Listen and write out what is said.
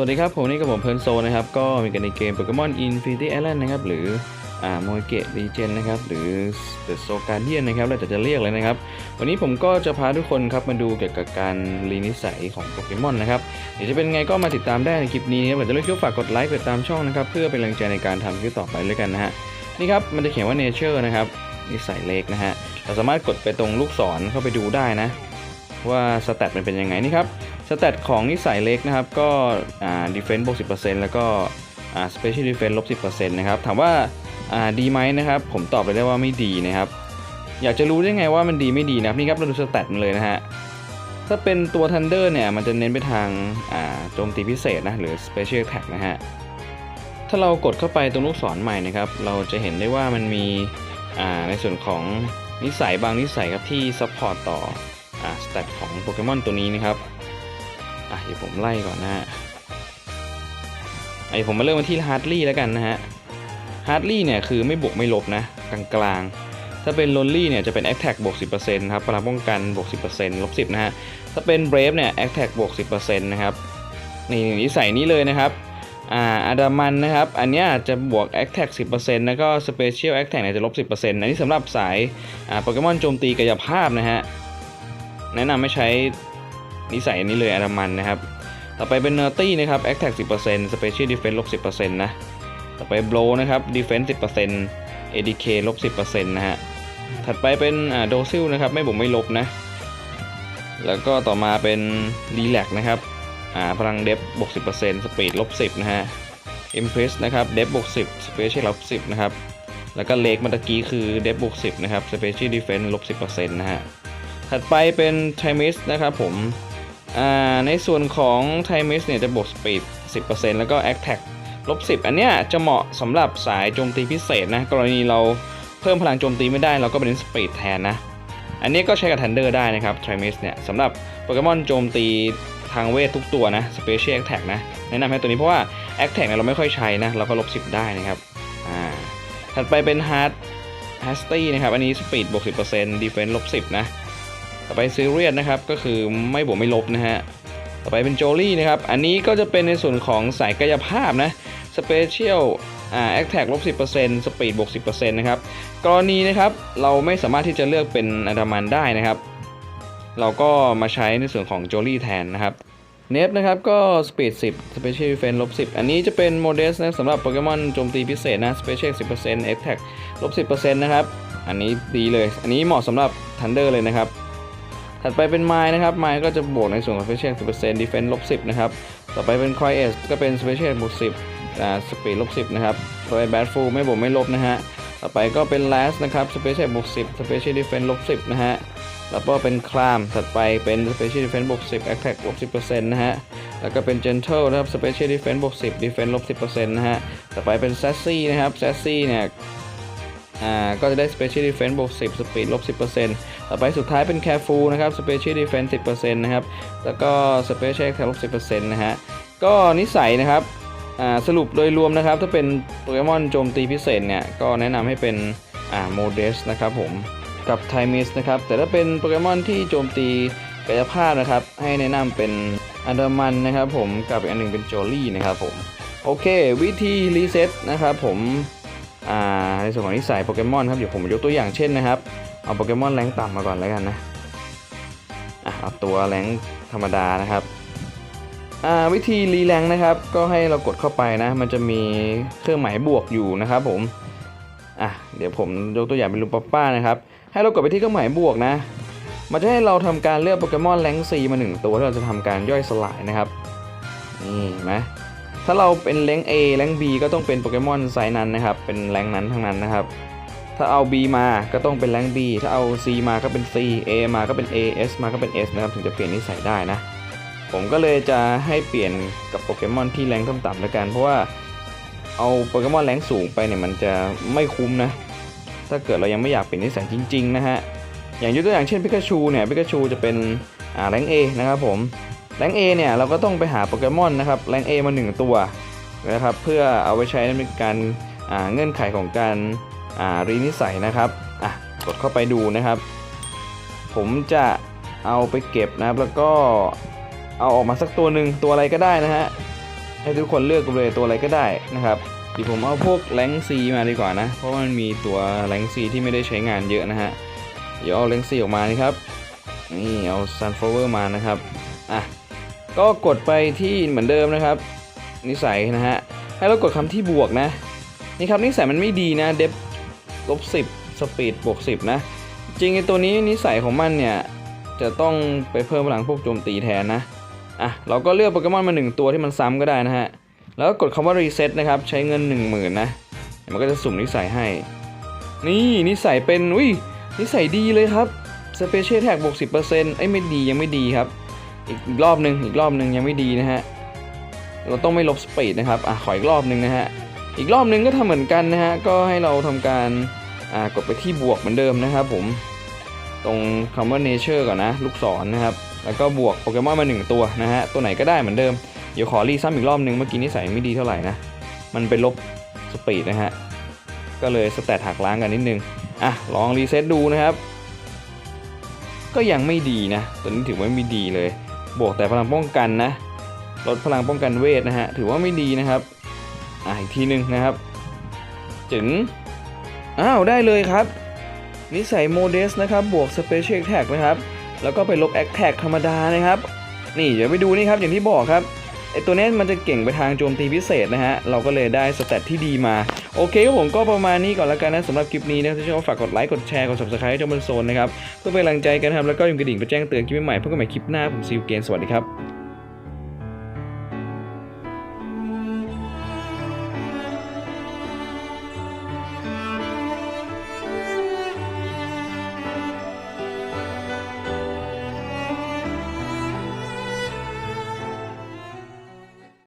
วัสดีครับ ผมนี่กับผมเพลินโซนะครับ ก็มีกันในเกม Pokemon Infinity Island นะครับ หรืออ่าโมเกะรีเจนนะครับ หรือ The s o g u a r d i a n นนะครับแล้วแต่จะเรียกเลยนะครับ วันนี้ผมก็จะพาทุกคนครับมาดูเกี่ยวกับการรีนิสัยของโปเกมอนนะครับ เดี๋ยวจะเป็นไงก็มาติดตามได้ในคลิปนี้นะครับจะเลือกคลิปฝากกดไลค์กดตามช่องนะครับ เพื่อเป็นแรงใจในการทำคลิปต่อไปด้วยกันนะฮะ นี่ครับ มันจะเขียนว่า nature นะครับนิสัยเล็กนะฮะ เราสามารถกดไปตรงลูกศรเข้าไปดูได้นะ ว่าสแตทมันเป็นยังไงนี่ครับ สแตทของนิสัยเล็กนะครับก็อ่าดีเฟนซ์บวก10%แล้วก็อ่าสเปเชียลดีเฟนซ์ลบ10%นะครับถามว่าอ่าดีไหมนะครับผมตอบไปได้ว่าไม่ดีนะครับอยากจะรู้ได้ไงว่ามันดีไม่ดีนะครับนี่ครับเราดูสแตทมันเลยนะฮะถ้าเป็นตัว Thunder เนี่ยมันจะเน้นไปทางอ่าโจมตีพิเศษนะหรือ Special Attack นะฮะถ้าเรากดเข้าไปตรงลูกศรใหม่นะครับเราจะเห็นได้ว่ามันมีอ่าในส่วนของนิสัยบางนิสัยครับที่ซัพพอร์ตต่ออ่าสแตทของโปเกมอนตัวนี้นะครับ เดี๋ยวผมไล่ก่อนนะฮะไอผมมาเริ่มมาที่ฮาร์ดลี่แล้วกันนะฮะฮาร์ดลี่เนี่ยคือไม่บวกไม่ลบนะ กลางๆ ถ้าเป็นลอนลี่เนี่ยจะเป็น Attack บวก 10%ครับพลังป้องกันบวก 10%ลบ 10 นะฮะ ถ้าเป็น Brave เนี่ย Attack บวก 10%นะครับนี่นิสัยนี้เลยนะครับอ่าอาดามันนะครับ อันเนี้ยจะบวก Attack 10%แล้วก็ Special Attack เนี่ยจะลบ 10%อันนี้สำหรับสายอ่าโปเกมอนโจมตีกายภาพนะฮะ แนะนำให้ใช้ นิสัยอันนี้เลยอนามันนะครับ ต่อไปเป็นเนอร์ตี้นะครับแอคแท็กสิบเปอร์เซ็นต์สเปเชียลดีเฟนต์ลบสิบเปอร์เซ็นต์นะต่อไปโบลนะครับดีเฟนต์สิบเปอร์เซ็นต์เอดีเคลบสิบเปอร์เซ็นต์นะฮะถัดไปเป็นโดซิลนะครับไม่บวกไม่ลบนะ แล้วก็ต่อมาเป็นรีแลกนะครับอ่าพลังเดฟบวกสิบเปอร์เซ็นต์สปีดลบสิบนะฮะเอ็มเพรสนะครับเดฟบวกสิบสเปเชียลลบสิบนะครับแล้วก็เลกมันตะกี้คือเดฟบวกสิบนะครับสเปเชียลดีเฟนต์ลบสิบเปอร์เซ็นต์นะฮะถัดไปเป็นไทมิสนะครับผม ในส่วนของ Timis เนี่ยจะบวก Speed 10%แล้วก็ Attack ลบ 10 อันเนี้ยจะเหมาะสำหรับสายโจมตีพิเศษนะ กรณีเราเพิ่มพลังโจมตีไม่ได้เราก็เป็น Speed แทนนะ อันนี้ก็ใช้กับ Thunder ได้นะครับ Timis เนี่ยสำหรับโปเกมอนโจมตีทางเวททุกตัวนะ Special Attack นะ แนะนำให้ตัวนี้เพราะว่า Attack เนี่ยเราไม่ค่อยใช้นะ เราก็ลบ 10 ได้นะครับถัดไปเป็น Hard h a s t y นะครับ อันนี้ Speed บวก 10% Defense ลบ 10 นะ ต่อไป Serious นะครับก็คือไม่บวกไม่ลบนะฮะต่อไปเป็น Jolly นะครับอันนี้ก็จะเป็นในส่วนของสายกายภาพนะ Special อ่า Attack ลบ10% Speed บวก10%นต์นะครับกรณีนะครับเราไม่สามารถที่จะเลือกเป็นอันดามันได้นะครับ เราก็มาใช้ในส่วนของ Jolly แทนนะครับเนฟนะครับ ก็ Speed 10 Special Defense ลบ10 อันนี้จะเป็น Modest นะสำหรับโปเกมอนโจมตีพิเศษนะ Special 10% Attack ลบ10%นะครับ อันนี้ดีเลย อันนี้เหมาะสำหรับ Thunder เลยนะครับ ถัดไปเป็น Mine นะครับ Mine ก็จะบวกในส่วนของ Special 10% Defense ลบ10นะครับต่อไปเป็น Quiet ก็เป็น Special บวก10อ่า Speed ลบ10นะครับต่อไป Bad Fool ไม่บวกไม่ลบนะฮะต่อไปก็เป็น Last นะครับ Special บวก10 Special Defense ลบ10นะฮะแล้วก็เป็นคลามถัดไปเป็น Special Defense บวก10 Attack บวก10%นะฮะแล้วก็เป็น Gentle นะครับ Special Defense บวก10 Defense ลบ10%นะฮะต่อไปเป็น Sassy นะครับ Sassy เนี่ย อ่าก็จะได้ Special Defense บวก10 Speed ลบ 10%ต่อไปสุดท้ายเป็น Careful นะครับ Special Defense 10%นะครับ แล้วก็ Special Attack ลบ 10%นะฮะ ก็นิสัยนะครับอ่าสรุปโดยรวมนะครับ ถ้าเป็นโปเกมอนโจมตีพิเศษเนี่ย ก็แนะนำให้เป็นอ่า Modest นะครับผม กับไทมิสนะครับ แต่ถ้าเป็นโปเกมอนที่โจมตีกายภาพนะครับ ให้แนะนำเป็นอันดามันนะครับผม กับอีกอันหนึ่งเป็นโจลี่นะครับผม โอเค วิธีรีเซ็ตนะครับผม ในส่วนของนิสัยโปเกมอนครับเดี๋ยวผมยกตัวอย่างเช่นนะครับ เอาโปเกมอนแรงต่ำมาก่อนแล้วกันนะอะเอาตัวแรงธรรมดานะครับวิธีรีแรงนะครับ ก็ให้เรากดเข้าไปนะ มันจะมีเครื่องหมายบวกอยู่นะครับผมอะเดี๋ยวผมยกตัวอย่างเป็นลูปป้านะครับ ให้เรากดไปที่เครื่องหมายบวกนะ มันจะให้เราทำการเลือกโปเกมอนแรงซีมาหนึ่งตัวที่เราจะทำการย่อยสลายนะครับนี่เห็นไหม ถ้าเราเป็นแรง A แรง B ก็ต้องเป็นโปเกมอนไซส์นั้นนะครับ เป็นแรงนั้นทั้งนั้นนะครับ ถ้าเอา B มาก็ต้องเป็นแรง B ถ้าเอา C มาก็เป็น C A มาก็เป็น A S มาก็เป็น S นะครับ ถึงจะเปลี่ยนนิสัยได้นะ ผมก็เลยจะให้เปลี่ยนกับโปเกมอนที่แรงต่ำๆแล้วกัน เพราะว่าเอาโปเกมอนแรงสูงไปเนี่ยมันจะไม่คุ้มนะ ถ้าเกิดเรายังไม่อยากเปลี่ยนนิสัยจริง ๆ นะฮะ อย่างยกตัวอย่างเช่นพิกาชูเนี่ย พิกาชูจะเป็นแรงเอนะครับผม แรงเอเนี่ยเราก็ต้องไปหาโปเกมอนนะครับแรงเอมาหนึ่งตัวนะครับเพื่อเอาไว้ใช้ในการเงื่อนไขของการรีนิสัยนะครับอะกดเข้าไปดูนะครับ ผมจะเอาไปเก็บนะครับแล้วก็เอาออกมาสักตัวหนึ่งตัวอะไรก็ได้นะฮะให้ทุกคนเลือกเลยตัวอะไรก็ได้นะครับเดี๋ยวผมเอาพวกแรงซีมาดีกว่านะ เพราะมันมีตัวแรงซีที่ไม่ได้ใช้งานเยอะนะฮะ เดี๋ยวเอาแรงซีออกมานี่ครับ นี่เอา sunflower มานะครับ อะ ก็กดไปที่เหมือนเดิมนะครับ นิสัยนะฮะ ให้เรากดคำที่บวกนะ นี่ครับนิสัยมันไม่ดีนะเดฟลบสิบสปีดบวกสิบนะ จริงไอตัวนี้นิสัยของมันเนี่ย จะต้องไปเพิ่มพลังพวกโจมตีแทนนะอะเราก็เลือกโปเกมอนมาหนึ่งตัวที่มันซ้ำก็ได้นะฮะ แล้วก็กดคำว่า reset นะครับ ใช้เงิน 1 0,000นะ มันก็จะสุ่มนิสัยให้ นี่นิสัยเป็นอุ้ยนิสัยดีเลยครับ special attack บวก10%เอ้ไม่ดียังไม่ดีครับ อีกอีกรอบหนึ่งอีกรอบหนึ่งยังไม่ดีนะฮะเราต้องไม่ลบสปีดนะครับอะขออีกรอบหนึ่งนะฮะอีกรอบหนึ่งก็ทำเหมือนกันนะฮะก็ให้เราทำการอ่ากดไปที่บวกเหมือนเดิมนะครับผมตรงคำว่า nature ก่อนนะลูกศรนะครับแล้วก็บวกโปเกมอนมาหนึ่งตัวนะฮะตัวไหนก็ได้เหมือนเดิมเดี๋ยวขอรีซ้ำอีกรอบหนึ่งเมื่อกี้นิสัยไม่ดีเท่าไหร่นะมันไปลบสปีดนะฮะก็เลยสแตทหักล้างกันนิดนึงอะลองรีเซ็ตดูนะครับก็ยังไม่ดีนะตัวนี้ถือว่าไม่ดีเลย บวกแต่พลังป้องกันนะ ลดพลังป้องกันเวทนะฮะ ถือว่าไม่ดีนะครับ อ่าอีกทีหนึ่งนะครับ จึง อ้าว ได้เลยครับ นิสัยโมเดสนะครับ บวกสเปเชียลแท็กนะครับ แล้วก็ไปลบแอคแท็กธรรมดานะครับ นี่เดี๋ยวไปดูนี่ครับ อย่างที่บอกครับ ตัวเนี้มันจะเก่งไปทางโจมตีพิเศษนะฮะ เราก็เลยได้สเตตที่ดีมา โอเคครับผมก็ประมาณนี้ก่อนแล้วกันนะสำหรับคลิปนี้นะถ้าชอบฝากกดไลค์กดแชร์กด subscribe ให้เจ้าบนโซนนะครับเพื่อเป็นกำลังใจกันครับแล้วก็อย่าลืมกระดิ่งไปแจ้งเตือนคลิปใหม่เพื่อกันใหม่คลิปหน้าผมซิวเกนสวัสดีครับ